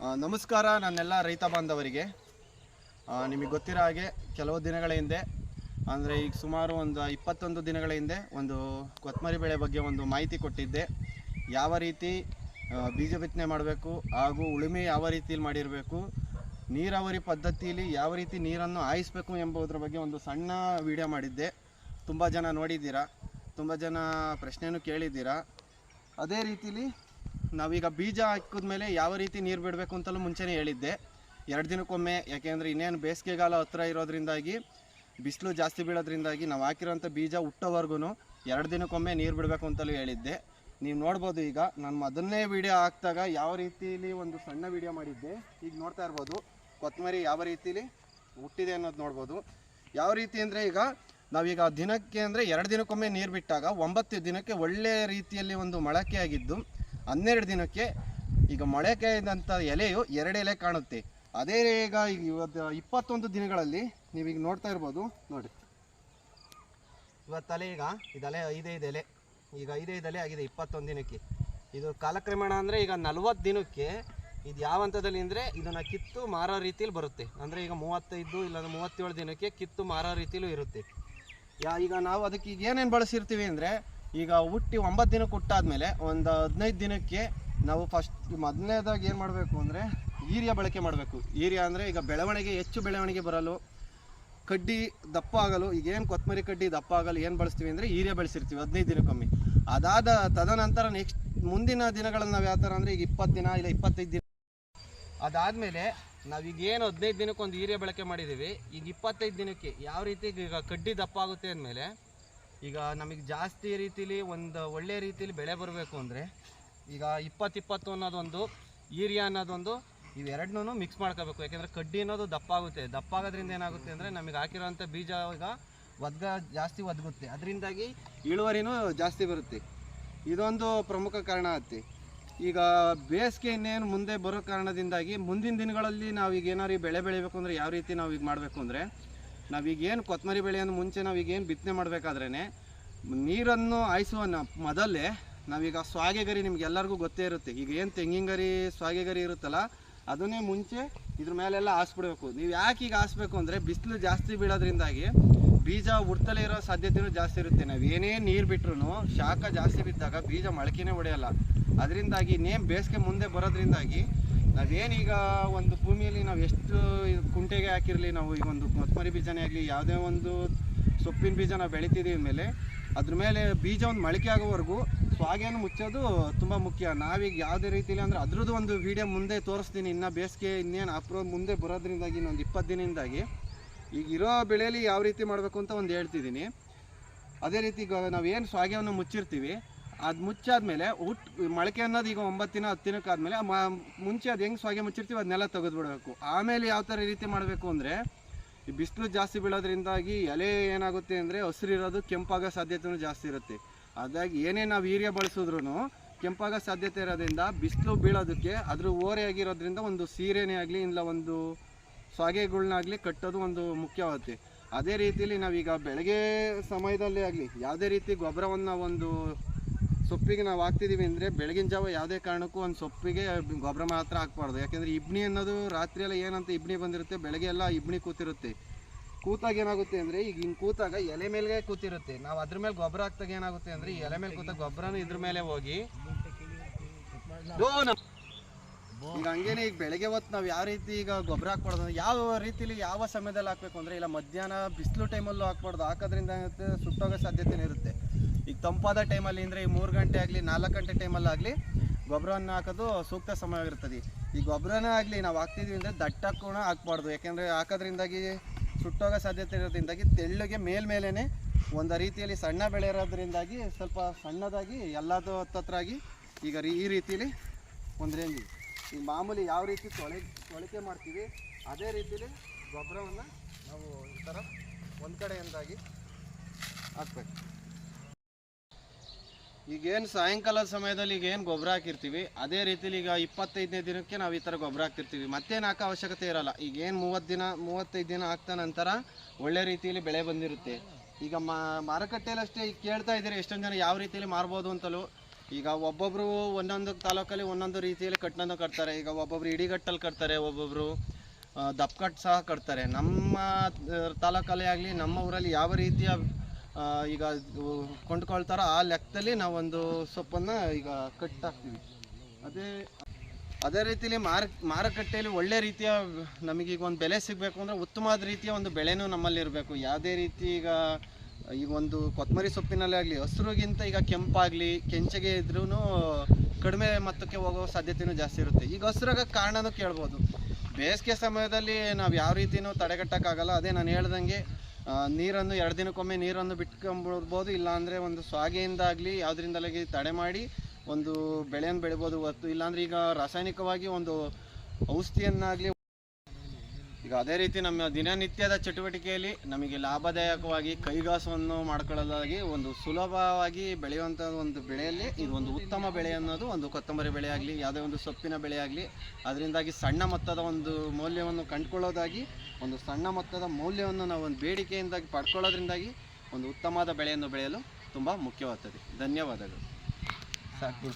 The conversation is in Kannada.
ನಮಸ್ಕಾರ ನನ್ನೆಲ್ಲ ರೈತ ಬಾಂಧವರಿಗೆ. ನಿಮಗೆ ಗೊತ್ತಿರೋ ಹಾಗೆ ಕೆಲವು ದಿನಗಳ ಹಿಂದೆ, ಅಂದರೆ ಈಗ ಸುಮಾರು ಒಂದು ಇಪ್ಪತ್ತೊಂದು ದಿನಗಳ ಹಿಂದೆ ಒಂದು ಕೊತ್ತಂಬರಿ ಬೆಳೆ ಬಗ್ಗೆ ಒಂದು ಮಾಹಿತಿ ಕೊಟ್ಟಿದ್ದೆ. ಯಾವ ರೀತಿ ಬೀಜ ಬಿತ್ತನೆ ಮಾಡಬೇಕು ಹಾಗೂ ಉಳುಮೆ ಯಾವ ರೀತಿಯಲ್ಲಿ ಮಾಡಿರಬೇಕು, ನೀರಾವರಿ ಪದ್ಧತಿಯಲ್ಲಿ ಯಾವ ರೀತಿ ನೀರನ್ನು ಹಾಯಿಸಬೇಕು ಎಂಬುದರ ಬಗ್ಗೆ ಒಂದು ಸಣ್ಣ ವಿಡಿಯೋ ಮಾಡಿದ್ದೆ. ತುಂಬ ಜನ ನೋಡಿದ್ದೀರಾ, ತುಂಬ ಜನ ಪ್ರಶ್ನೆಯೂ ಕೇಳಿದ್ದೀರಾ. ಅದೇ ರೀತಿಲಿ ನಾವೀಗ ಬೀಜ ಹಾಕಿದ್ಮೇಲೆ ಯಾವ ರೀತಿ ನೀರು ಬಿಡಬೇಕು ಅಂತಲೂ ಮುಂಚೆನೇ ಹೇಳಿದ್ದೆ. ಎರಡು ದಿನಕ್ಕೊಮ್ಮೆ, ಯಾಕೆಂದರೆ ಇನ್ನೇನು ಬೇಸಿಗೆಗಾಲ ಹತ್ರ ಇರೋದ್ರಿಂದಾಗಿ, ಬಿಸಿಲು ಜಾಸ್ತಿ ಬೀಳೋದ್ರಿಂದಾಗಿ ನಾವು ಹಾಕಿರೋಂಥ ಬೀಜ ಹುಟ್ಟೋವರೆಗೂ ಎರಡು ದಿನಕ್ಕೊಮ್ಮೆ ನೀರು ಬಿಡಬೇಕು ಅಂತಲೂ ಹೇಳಿದ್ದೆ. ನೀವು ನೋಡ್ಬೋದು ಈಗ, ನಾನು ಮೊದಲನೇ ವಿಡಿಯೋ ಹಾಕಿದಾಗ ಯಾವ ರೀತಿಲಿ ಒಂದು ಸಣ್ಣ ವಿಡಿಯೋ ಮಾಡಿದ್ದೆ. ಈಗ ನೋಡ್ತಾ ಇರ್ಬೋದು ಕೊತ್ತಂಬರಿ ಯಾವ ರೀತಿಲಿ ಹುಟ್ಟಿದೆ ಅನ್ನೋದು ನೋಡ್ಬೋದು. ಯಾವ ರೀತಿ ಅಂದರೆ ಈಗ, ನಾವೀಗ ದಿನಕ್ಕೆ ಅಂದರೆ ಎರಡು ದಿನಕ್ಕೊಮ್ಮೆ ನೀರು ಬಿಟ್ಟಾಗ ಒಂಬತ್ತು ದಿನಕ್ಕೆ ಒಳ್ಳೆಯ ರೀತಿಯಲ್ಲಿ ಒಂದು ಮೊಳಕೆ ಆಗಿದ್ದು ಹನ್ನೆರಡು ದಿನಕ್ಕೆ ಈಗ ಮೊಳಕೆ ಎಲೆಯು ಎರಡು ಎಲೆ ಕಾಣುತ್ತೆ. ಅದೇ ಈಗ ಇವತ್ತು ಇಪ್ಪತ್ತೊಂದು ದಿನಗಳಲ್ಲಿ ನೀವೀಗ ನೋಡ್ತಾ ಇರ್ಬೋದು. ನೋಡಿ ಇವತ್ತಲೆ ಈಗ ಇದಲೆ ಐದೈದು ಎಲೆ. ಈಗ ಐದೈದು ಎಲೆ ಆಗಿದೆ ಇಪ್ಪತ್ತೊಂದು ದಿನಕ್ಕೆ. ಇದು ಕಾಲಕ್ರಮೇಣ ಅಂದರೆ ಈಗ ನಲ್ವತ್ತು ದಿನಕ್ಕೆ ಇದು ಯಾವ ಹಂತದಲ್ಲಿ ಅಂದರೆ ಇದನ್ನು ಕಿತ್ತು ಮಾರೋ ರೀತಿಯಲ್ಲಿ ಬರುತ್ತೆ. ಅಂದರೆ ಈಗ ಮೂವತ್ತೈದು ಇಲ್ಲಾಂದ್ರೆ ಮೂವತ್ತೇಳು ದಿನಕ್ಕೆ ಕಿತ್ತು ಮಾರೋ ರೀತಿಲೂ ಇರುತ್ತೆ. ಯಾ ಈಗ ನಾವು ಅದಕ್ಕೆ ಈಗ ಏನೇನು ಬಳಸಿರ್ತೀವಿ ಅಂದರೆ ಈಗ ಹುಟ್ಟಿ ಒಂಬತ್ತು ದಿನಕ್ಕೆ ಹುಟ್ಟಾದ್ಮೇಲೆ ಒಂದು ಹದಿನೈದು ದಿನಕ್ಕೆ ನಾವು ಫಸ್ಟ್ ಮೊದಲನೇದಾಗಿ ಏನು ಮಾಡಬೇಕು ಅಂದರೆ ಯೂರಿಯಾ ಬಳಕೆ ಮಾಡಬೇಕು. ಯೂರಿಯಾ ಅಂದರೆ ಈಗ ಬೆಳವಣಿಗೆ, ಹೆಚ್ಚು ಬೆಳವಣಿಗೆ ಬರಲು, ಕಡ್ಡಿ ದಪ್ಪ ಆಗಲು, ಈಗ ಏನು ಕೊತ್ತಂಬರಿ ಕಡ್ಡಿ ದಪ್ಪ ಆಗಲು ಏನು ಬಳಸ್ತೀವಿ ಅಂದರೆ ಯೂರಿಯಾ ಬಳಸಿರ್ತೀವಿ ಹದಿನೈದು ದಿನಕ್ಕೊಮ್ಮೆ. ಅದಾದ ತದನಂತರ ನೆಕ್ಸ್ಟ್ ಮುಂದಿನ ದಿನಗಳಲ್ಲಿ ನಾವು ಯಾವ ಥರ ಅಂದರೆ ಈಗ ಇಪ್ಪತ್ತು ದಿನ ಇಲ್ಲ ಇಪ್ಪತ್ತೈದು ದಿನ ಅದಾದಮೇಲೆ ನಾವೀಗ ಏನು ಹದಿನೈದು ದಿನಕ್ಕೊಂದು ಯೂರಿಯಾ ಬಳಕೆ ಮಾಡಿದ್ದೀವಿ ಈಗ ಇಪ್ಪತ್ತೈದು ದಿನಕ್ಕೆ ಯಾವ ರೀತಿ ಈಗ ಕಡ್ಡಿ ದಪ್ಪ ಆಗುತ್ತೆ ಅಂದಮೇಲೆ ಈಗ ನಮಗೆ ಜಾಸ್ತಿ ರೀತಿಲಿ ಒಂದು ಒಳ್ಳೆ ರೀತಿಲಿ ಬೆಳೆ ಬರಬೇಕು ಅಂದರೆ ಈಗ ಇಪ್ಪತ್ತಿಪ್ಪತ್ತು ಇಪ್ಪತ್ತು ಅನ್ನೋದೊಂದು, ಯೂರಿಯಾ ಅನ್ನೋದೊಂದು ಇವೆರಡನ್ನೂ ಮಿಕ್ಸ್ ಮಾಡ್ಕೋಬೇಕು. ಯಾಕೆಂದರೆ ಕಡ್ಡಿ ಅನ್ನೋದು ದಪ್ಪ ಆಗುತ್ತೆ. ದಪ್ಪ ಆಗೋದ್ರಿಂದ ಏನಾಗುತ್ತೆ ಅಂದರೆ ನಮಗೆ ಹಾಕಿರೋಂಥ ಬೀಜ ಈಗ ಒದ್ಗ ಜಾಸ್ತಿ ಒದಗುತ್ತೆ ಅದರಿಂದಾಗಿ ಇಳುವರಿನೂ ಜಾಸ್ತಿ ಬರುತ್ತೆ. ಇದೊಂದು ಪ್ರಮುಖ ಕಾರಣ ಆಗುತ್ತೆ ಈಗ ಬೇಸಿಗೆ ಇನ್ನೇನು ಮುಂದೆ ಬರೋ ಕಾರಣದಿಂದಾಗಿ ಮುಂದಿನ ದಿನಗಳಲ್ಲಿ ನಾವೀಗ ಏನಾದ್ರು ಈ ಬೆಳೆ ಬೆಳಿಬೇಕು ಅಂದರೆ ಯಾವ ರೀತಿ ನಾವು ಈಗ ಮಾಡಬೇಕು ಅಂದರೆ ನಾವೀಗ ಏನು ಕೊತ್ತಂಬರಿ ಬೆಳೆಯನ್ನು ಮುಂಚೆ ನಾವೀಗ ಏನು ಬಿತ್ತನೆ ಮಾಡಬೇಕಾದ್ರೆ ನೀರನ್ನು ಹಾಯಿಸುವ ಮೊದಲೇ ನಾವೀಗ ಸ್ವಾಗೆಗರಿ ಗರಿ ನಿಮ್ಗೆ ಎಲ್ಲರಿಗೂ ಗೊತ್ತೇ ಇರುತ್ತೆ. ಈಗ ಏನು ತೆಂಗಿನ ಗರಿ, ಸ್ವಾಗೆ ಗರಿ ಇರುತ್ತಲ್ಲ, ಅದನ್ನೇ ಮುಂಚೆ ಇದ್ರ ಮೇಲೆಲ್ಲ ಹಾಸ್ಬಿಡ್ಬೇಕು. ನೀವು ಯಾಕೆ ಈಗ ಹಾಸ್ಬೇಕು ಅಂದರೆ ಬಿಸಿಲು ಜಾಸ್ತಿ ಬೀಳೋದ್ರಿಂದಾಗಿ ಬೀಜ ಉಡ್ತಲೇ ಇರೋ ಸಾಧ್ಯತೆಯೂ ಜಾಸ್ತಿ ಇರುತ್ತೆ. ನಾವು ಏನೇ ನೀರು ಬಿಟ್ರು ಶಾಖ ಜಾಸ್ತಿ ಬಿದ್ದಾಗ ಬೀಜ ಮೊಳಕೆನೇ ಹೊಡೆಯಲ್ಲ. ಅದರಿಂದಾಗಿ ನೇಮ್ ಬೇಸಿಗೆ ಮುಂದೆ ಬರೋದ್ರಿಂದಾಗಿ ನಾವೇನೀಗ ಒಂದು ಭೂಮಿಯಲ್ಲಿ ನಾವು ಎಷ್ಟು ಕುಂಟೆಗೆ ಹಾಕಿರಲಿ, ನಾವು ಈಗ ಒಂದು ಕೊತ್ತಂಬರಿ ಬೀಜನೇ ಆಗಲಿ, ಯಾವುದೇ ಒಂದು ಸೊಪ್ಪಿನ ಬೀಜ ನಾವು ಬೆಳಿತಿದ್ದೀವಿ ಮೇಲೆ ಅದ್ರ ಮೇಲೆ ಬೀಜ ಒಂದು ಮೊಳಕೆ ಆಗೋವರೆಗೂ ಸ್ವಾಗೆಯನ್ನು ಮುಚ್ಚೋದು ತುಂಬ ಮುಖ್ಯ. ನಾವೀಗ ಯಾವುದೇ ರೀತಿಲಿ ಅಂದರೆ ಅದ್ರದ್ದು ಒಂದು ವಿಡಿಯೋ ಮುಂದೆ ತೋರಿಸ್ತೀನಿ, ಇನ್ನು ಬೇಸಿಗೆ ಇನ್ನೇನು ಅಪ್ರೋ ಮುಂದೆ ಬರೋದ್ರಿಂದಾಗಿ, ಇನ್ನೊಂದು ಇಪ್ಪತ್ತು ದಿನದಿಂದಾಗಿ. ಈಗ ಇರೋ ಬೆಳೆಯಲ್ಲಿ ಯಾವ ರೀತಿ ಮಾಡಬೇಕು ಅಂತ ಒಂದು ಹೇಳ್ತಿದ್ದೀನಿ. ಅದೇ ರೀತಿ ಈಗ ನಾವೇನು ಸ್ವಾಗ್ಯವನ್ನು ಮುಚ್ಚಿರ್ತೀವಿ ಅದು ಮುಚ್ಚಾದ್ಮೇಲೆ ಊಟ ಮೊಳಕೆ ಅನ್ನೋದು ಈಗ ಒಂಬತ್ತು ದಿನ ಹತ್ತು ಆದಮೇಲೆ ಮುಂಚೆ ಅದು ಹೆಂಗೆ ಸ್ವಾಗೆ ಮುಚ್ಚಿರ್ತೀವಿ ಅದನ್ನೆಲ್ಲ ತೆಗೆದುಬಿಡಬೇಕು. ಆಮೇಲೆ ಯಾವ ಥರ ರೀತಿ ಮಾಡಬೇಕು ಅಂದರೆ ಈ ಬಿಸಿಲು ಜಾಸ್ತಿ ಬೀಳೋದ್ರಿಂದಾಗಿ ಎಲೆ ಏನಾಗುತ್ತೆ ಅಂದರೆ ಹಸಿರಿರೋದು ಕೆಂಪಾಗೋ ಸಾಧ್ಯತೆಯೂ ಜಾಸ್ತಿ ಇರುತ್ತೆ. ಅದಾಗಿ ಏನೇ ನಾವು ಯೂರಿಯಾ ಬಳಸಿದ್ರು ಕೆಂಪಾಗೋ ಸಾಧ್ಯತೆ ಇರೋದ್ರಿಂದ ಬಿಸಿಲು ಬೀಳೋದಕ್ಕೆ ಅದ್ರ ಓರೆ ಆಗಿರೋದ್ರಿಂದ ಒಂದು ಸೀರೆನೇ ಆಗಲಿ ಇಲ್ಲ ಒಂದು ಸ್ವಾಗೆಗಳನ್ನಾಗಲಿ ಕಟ್ಟೋದು ಒಂದು ಮುಖ್ಯವಾಗುತ್ತೆ. ಅದೇ ರೀತಿಯಲ್ಲಿ ನಾವೀಗ ಬೆಳಗ್ಗೆ ಸಮಯದಲ್ಲೇ ಆಗಲಿ ಯಾವುದೇ ರೀತಿ ಗೊಬ್ಬರವನ್ನು ಒಂದು ಸೊಪ್ಪಿಗೆ ನಾವು ಹಾಕ್ತಿದ್ದೀವಿ ಅಂದರೆ ಬೆಳಗಿನ ಜಾವ ಯಾವುದೇ ಕಾರಣಕ್ಕೂ ಒಂದು ಸೊಪ್ಪಿಗೆ ಗೊಬ್ಬರ ಮಾತ್ರ ಹಾಕ್ಬಾರ್ದು. ಯಾಕೆಂದರೆ ಇಬ್ನಿ ಅನ್ನೋದು ರಾತ್ರಿ ಎಲ್ಲ ಏನಂತ ಇಬ್ನಿ ಬಂದಿರುತ್ತೆ ಬೆಳಗ್ಗೆ ಎಲ್ಲ ಇಬ್ನಿ ಕೂತಿರುತ್ತೆ. ಕೂತಾಗ ಏನಾಗುತ್ತೆ ಅಂದರೆ ಈಗ ಹಿಂಗೆ ಕೂತಾಗ ಎಲೆ ಮೇಲೆ ಕೂತಿರುತ್ತೆ. ನಾವು ಅದ್ರ ಮೇಲೆ ಗೊಬ್ಬರ ಹಾಕ್ದಾಗ ಏನಾಗುತ್ತೆ ಅಂದರೆ ಈ ಎಲೆ ಮೇಲೆ ಕೂತಾಗ ಗೊಬ್ಬರನೂ ಇದ್ರ ಮೇಲೆ ಹೋಗಿ ಈಗ ಹಂಗೇನೆ ಈಗ ಬೆಳಗ್ಗೆ ಹೊತ್ತು ನಾವು ಯಾವ ರೀತಿ ಈಗ ಗೊಬ್ಬರ ಹಾಕ್ಬಾರ್ದು ಅಂದ್ರೆ ಯಾವ ರೀತಿಲಿ ಯಾವ ಸಮಯದಲ್ಲಿ ಹಾಕ್ಬೇಕು ಅಂದರೆ ಇಲ್ಲ ಮಧ್ಯಾಹ್ನ ಬಿಸಿಲು ಟೈಮಲ್ಲೂ ಹಾಕ್ಬಾರ್ದು. ಹಾಕೋದ್ರಿಂದ ಸುಟ್ಟೋಗೋ ಸಾಧ್ಯತೆನೇ ಇರುತ್ತೆ. ಈಗ ತಂಪಾದ ಟೈಮಲ್ಲಿ ಅಂದರೆ ಈ ಮೂರು ಗಂಟೆ ಆಗಲಿ, ನಾಲ್ಕು ಗಂಟೆ ಟೈಮಲ್ಲಾಗಲಿ ಗೊಬ್ಬರವನ್ನು ಹಾಕೋದು ಸೂಕ್ತ ಸಮಯವಾಗಿರ್ತದೆ ಈ ಗೊಬ್ಬರನೇ ಆಗಲಿ ನಾವು ಹಾಕ್ತಿದ್ವಿ ಅಂದರೆ ದಟ್ಟ ಕೂಡ ಹಾಕ್ಬಾರ್ದು. ಯಾಕೆಂದರೆ ಹಾಕೋದ್ರಿಂದಾಗಿ ಸುಟ್ಟೋಗೋ ಸಾಧ್ಯತೆ ಇರೋದ್ರಿಂದಾಗಿ ತೆಳ್ಳಗೆ ಮೇಲ್ಮೇಲೆ ಒಂದು ರೀತಿಯಲ್ಲಿ ಸಣ್ಣ ಬೆಳೆ ಇರೋದ್ರಿಂದಾಗಿ ಸ್ವಲ್ಪ ಸಣ್ಣದಾಗಿ ಎಲ್ಲದೂ ಹತ್ತತ್ರಾಗಿ ಈಗ ಈ ರೀತಿಯಲ್ಲಿ ಒಂದು ರೇಂಜ್ ಈ ಮಾಮೂಲಿ ಯಾವ ರೀತಿ ತೊಳೆ ತೊಳಕೆ ಮಾಡ್ತೀವಿ, ಅದೇ ರೀತಿಯಲ್ಲಿ ಗೊಬ್ಬರವನ್ನು ನಾವು ಈ ಥರ ಒಂದು ಕಡೆಯಿಂದಾಗಿ ಹಾಕ್ಬೇಕು. ಈಗೇನು ಸಾಯಂಕಾಲದ ಸಮಯದಲ್ಲಿ ಈಗ ಏನು ಗೊಬ್ಬರ ಹಾಕಿರ್ತೀವಿ, ಅದೇ ರೀತಿಲಿ ಈಗ ಇಪ್ಪತ್ತೈದನೇ ದಿನಕ್ಕೆ ನಾವು ಈ ಥರ ಗೊಬ್ಬರ ಹಾಕ್ತಿರ್ತೀವಿ. ಮತ್ತೇನು ಹಾಕೋ ಅವಶ್ಯಕತೆ ಇರಲ್ಲ. ಈಗ ಏನು ಮೂವತ್ತು ದಿನ, ಮೂವತ್ತೈದು ದಿನ ಹಾಕ್ತಾ ನಂತರ ಒಳ್ಳೆ ರೀತಿಯಲ್ಲಿ ಬೆಳೆ ಬಂದಿರುತ್ತೆ. ಈಗ ಮಾರುಕಟ್ಟೆಯಲ್ಲಿ ಅಷ್ಟೇ ಈಗ ಕೇಳ್ತಾ ಇದ್ದೀರಿ, ಎಷ್ಟೊಂದು ಜನ ಯಾವ ರೀತಿಯಲ್ಲಿ ಮಾರ್ಬೋದು ಅಂತಲೂ. ಈಗ ಒಬ್ಬೊಬ್ಬರು ಒಂದೊಂದು ತಾಲೂಕಲ್ಲಿ ಒಂದೊಂದು ರೀತಿಯಲ್ಲಿ ಕಟ್ಟನ್ನು ಕಟ್ತಾರೆ. ಈಗ ಒಬ್ಬೊಬ್ರು ಇಡಿಗಟ್ಟಲ್ಲಿ ಕಟ್ತಾರೆ ಒಬ್ಬೊಬ್ಬರು ದಪ್ಪ ದಪ್ಕಟ್ಟು ಸಹ ಕಟ್ತಾರೆ. ನಮ್ಮ ತಾಲೂಕಲ್ಲೇ ಆಗಲಿ, ನಮ್ಮ ಊರಲ್ಲಿ ಯಾವ ರೀತಿಯ ಈಗ ಕೊಂಡ್ಕೊಳ್ತಾರ ಆ ಲೆಕ್ಕದಲ್ಲಿ ನಾವೊಂದು ಸೊಪ್ಪನ್ನು ಈಗ ಕಟ್ ಕಟ್ಟಾಕ್ತೀವಿ. ಅದೇ ಅದೇ ರೀತಿಲಿ ಮಾರ, ಮಾರುಕಟ್ಟೆಯಲ್ಲಿ ಒಳ್ಳೆ ರೀತಿಯ ನಮಗೀಗ ಒಂದು ಬೆಲೆ ಸಿಗಬೇಕು ಅಂದರೆ ಉತ್ತಮವಾದ ರೀತಿಯ ಒಂದು ಬೆಳೆನೂ ನಮ್ಮಲ್ಲಿ ಇರಬೇಕು. ಯಾವುದೇ ರೀತಿ ಈಗ ಈಗ ಒಂದು ಕೊತ್ತಂಬರಿ ಸೊಪ್ಪಿನಲ್ಲೇ ಆಗಲಿ, ಹಸಿರುಗಿಂತ ಈಗ ಕೆಂಪಾಗಲಿ, ಕೆಂಚಗೆ ಇದ್ರೂ ಕಡಿಮೆ ಮೊತ್ತಕ್ಕೆ ಹೋಗೋ ಸಾಧ್ಯತೆಯೂ ಜಾಸ್ತಿ ಇರುತ್ತೆ. ಈಗ ಹಸಿರಾಗ ಕಾರಣನೂ ಕೇಳ್ಬೋದು. ಬೇಸಿಗೆ ಸಮಯದಲ್ಲಿ ನಾವು ಯಾವ ರೀತಿಯೂ ತಡೆಗಟ್ಟೋಕ್ಕಾಗಲ್ಲ. ಅದೇ ನಾನು ಹೇಳ್ದಂಗೆ ನೀರನ್ನು ಎರಡು ದಿನಕ್ಕೊಮ್ಮೆ ನೀರನ್ನು ಬಿಟ್ಕೊಂಬಿಡ್ಬೋದು ಇಲ್ಲಾಂದರೆ ಒಂದು ಸ್ವಾಗೆಯಿಂದಾಗಲಿ ಯಾವುದರಿಂದಲಾಗಿ ತಡೆ ಮಾಡಿ ಒಂದು ಬೆಳೆಯನ್ನು ಬೆಳಿಬೋದು ಹೊತ್ತು ಇಲ್ಲಾಂದ್ರೆ ಈಗ ರಾಸಾಯನಿಕವಾಗಿ ಒಂದು ಔಷಧಿಯನ್ನಾಗಲಿ ಈಗ ಅದೇ ರೀತಿ ನಮ್ಮ ದಿನನಿತ್ಯದ ಚಟುವಟಿಕೆಯಲ್ಲಿ ನಮಗೆ ಲಾಭದಾಯಕವಾಗಿ ಕೈಗಾಸವನ್ನು ಮಾಡ್ಕೊಳ್ಳೋದಾಗಿ ಒಂದು ಸುಲಭವಾಗಿ ಬೆಳೆಯುವಂಥ ಒಂದು ಬೆಳೆಯಲ್ಲಿ ಇದು ಒಂದು ಉತ್ತಮ ಬೆಳೆ ಅನ್ನೋದು ಒಂದು ಕೊತ್ತಂಬರಿ ಬೆಳೆ ಆಗಲಿ, ಯಾವುದೇ ಒಂದು ಸೊಪ್ಪಿನ ಬೆಳೆ ಆಗಲಿ, ಅದರಿಂದಾಗಿ ಸಣ್ಣ ಮೊತ್ತದ ಒಂದು ಮೌಲ್ಯವನ್ನು ಕಂಡುಕೊಳ್ಳೋದಾಗಿ, ಒಂದು ಸಣ್ಣ ಮೊತ್ತದ ಮೌಲ್ಯವನ್ನು ನಾವು ಒಂದು ಬೇಡಿಕೆಯಿಂದಾಗಿ ಪಡ್ಕೊಳ್ಳೋದ್ರಿಂದಾಗಿ ಒಂದು ಉತ್ತಮವಾದ ಬೆಳೆಯನ್ನು ಬೆಳೆಯಲು ತುಂಬ ಮುಖ್ಯವಾಗ್ತದೆ. ಧನ್ಯವಾದಗಳು. ಸಾಕು.